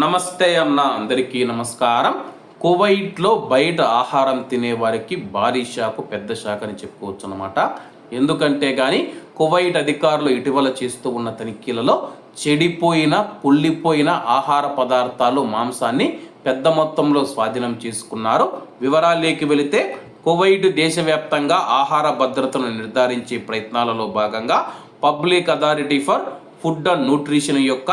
నమస్తే అన్న అందరికీ నమస్కారం. కువైట్లో బయట ఆహారం తినే వారికి భారీ షాకు పెద్ద షాక్ అని చెప్పుకోవచ్చు అనమాట ఎందుకంటే కానీ కువైట్ అధికారులు ఇటీవల చేస్తూ ఉన్న తనిఖీలలో చెడిపోయిన కుళ్ళిపోయిన ఆహార పదార్థాలు మాంసాన్ని పెద్ద మొత్తంలో స్వాధీనం చేసుకున్నారు. వివరాలేకి వెళితే కువైట్ దేశవ్యాప్తంగా ఆహార భద్రతను నిర్ధారించే ప్రయత్నాలలో భాగంగా public authority for food and nutrition యొక్క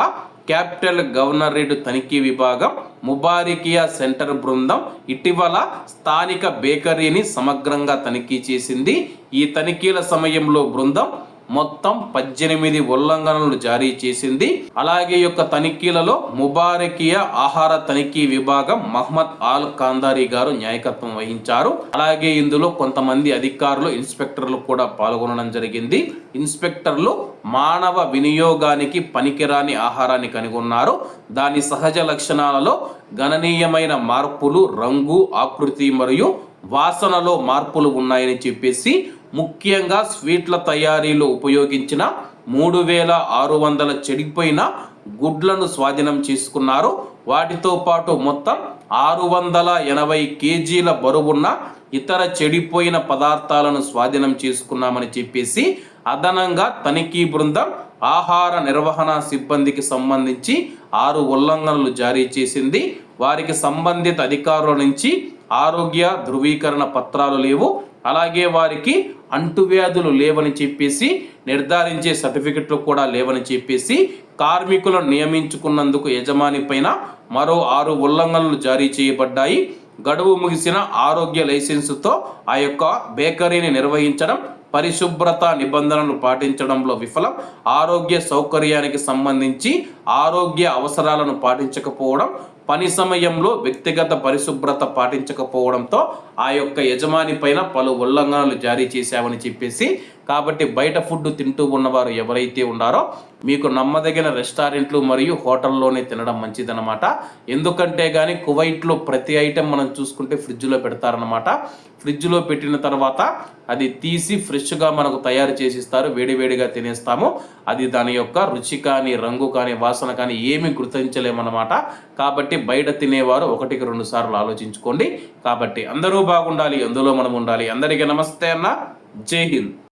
క్యాపిటల్ గవర్నరేట్ తనిఖీ విభాగం ముబారికియా సెంటర్ బృందం ఇటీవల స్థానిక బేకరీని సమగ్రంగా తనిఖీ చేసింది. ఈ తనిఖీల సమయంలో బృందం మొత్తం పద్దెనిమిది ఉల్లంఘనలు జారీ చేసింది. అలాగే యొక్క తనిఖీలలో ముబారకియా ఆహార తనిఖీ విభాగం మహ్మద్ ఆల్ కాందారి గారు న్యాయకత్వం వహించారు. అలాగే ఇందులో కొంతమంది అధికారులు ఇన్స్పెక్టర్లు కూడా పాల్గొనడం జరిగింది. ఇన్స్పెక్టర్లు మానవ వినియోగానికి పనికిరాని ఆహారాన్ని కనుగొన్నారు. దాని సహజ లక్షణాలలో గణనీయమైన మార్పులు రంగు ఆకృతి మరియు వాసనలో మార్పులు ఉన్నాయని చెప్పేసి ముఖ్యంగా స్వీట్ల తయారీలో ఉపయోగించిన మూడు వేల ఆరు వందల చెడిపోయిన గుడ్లను స్వాధీనం చేసుకున్నారు. వాటితో పాటు మొత్తం ఆరు వందల ఎనభై కేజీల బరువున్న ఇతర చెడిపోయిన పదార్థాలను స్వాధీనం చేసుకున్నామని చెప్పేసి అదనంగా తనిఖీ బృందం ఆహార నిర్వహణ సిబ్బందికి సంబంధించి ఆరు ఉల్లంఘనలు జారీ చేసింది. వారికి సంబంధిత అధికారుల నుంచి ఆరోగ్య ధృవీకరణ పత్రాలు లేవు. అలాగే వారికి అంటువ్యాధులు లేవని చెప్పేసి నిర్ధారించే సర్టిఫికెట్లు కూడా లేవని చెప్పేసి కార్మికులను నియమించుకున్నందుకు యజమాని పైన మరో ఆరు ఉల్లంఘనలు జారీ చేయబడ్డాయి. గడువు ముగిసిన ఆరోగ్య లైసెన్సుతో ఆ యొక్క బేకరీని నిర్వహించడం పరిశుభ్రత నిబంధనలు పాటించడంలో విఫలం. ఆరోగ్య సౌకర్యానికి సంబంధించి ఆరోగ్య అవసరాలను పాటించకపోవడం పని సమయంలో వ్యక్తిగత పరిశుభ్రత పాటించకపోవడంతో ఆ యొక్క యజమాని పైన పలు ఉల్లంఘనలు జారీ చేశామని చెప్పేసి కాబట్టి బయట ఫుడ్ తింటూ ఉన్నవారు ఎవరైతే ఉన్నారో మీకు నమ్మదగిన రెస్టారెంట్లు మరియు హోటల్లోనే తినడం మంచిదన్నమాట. ఎందుకంటే కానీ కువైట్లో ప్రతి ఐటెం మనం చూసుకుంటే ఫ్రిడ్జ్లో పెడతారనమాట ఫ్రిడ్జ్లో పెట్టిన తర్వాత అది తీసి ఫ్రెష్గా మనకు తయారు చేసిస్తారు వేడివేడిగా తినేస్తాము. అది దాని యొక్క రుచి కానీ రంగు కానీ వాసన కానీ ఏమీ గుర్తించలేమన్నమాట. కాబట్టి బయట తినేవారు ఒకటికి రెండు సార్లు ఆలోచించుకోండి. కాబట్టి అందరూ బాగుండాలి అందులో మనం ఉండాలి అందరికీ నమస్తే అన్న. జై హింద్.